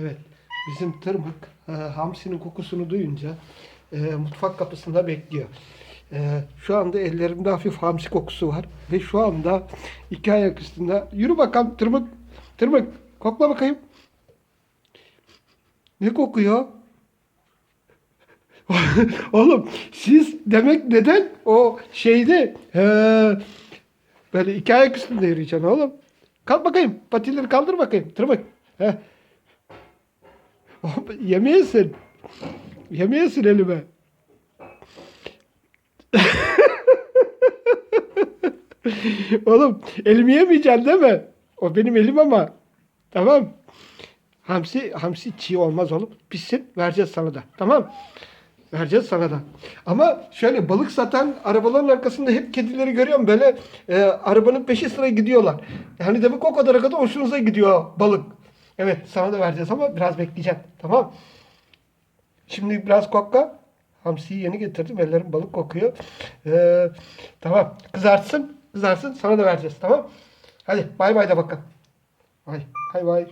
Evet. Bizim tırmık e, hamsinin kokusunu duyunca e, mutfak kapısında bekliyor. E, şu anda ellerimde hafif hamsi kokusu var. Ve şu anda iki ayak üstünde. Yürü bakalım tırmık. Tırmık. Kokla bakayım. Ne kokuyor? Oğlum siz demek neden o şeyde e, böyle iki ayak üstünde yürüyeceksin oğlum. Kalk bakayım. Patileri kaldır bakayım. Tırmık. Heh. Yemeyesin. Yemeyesin elime. Oğlum elimi yemeyeceksin değil mi? O benim elim ama. Tamam. Hamsi, hamsi çiğ olmaz oğlum. Pişsin vereceğiz sana da. Tamam. Vereceğiz sana da. Ama şöyle balık satan arabaların arkasında hep kedileri görüyorum böyle e, arabanın peşi sıra gidiyorlar. Yani demek o kadar kadar hoşunuza gidiyor balık. Evet sana da vereceğiz ama biraz bekleyeceksin. Tamam. Şimdi biraz kokla. Hamsiyi yeni getirdim. Ellerim balık kokuyor. Ee, tamam. Kızartsın. Kızarsın. Sana da vereceğiz. Tamam. Hadi bay bay da bakalım. Bay bay bay.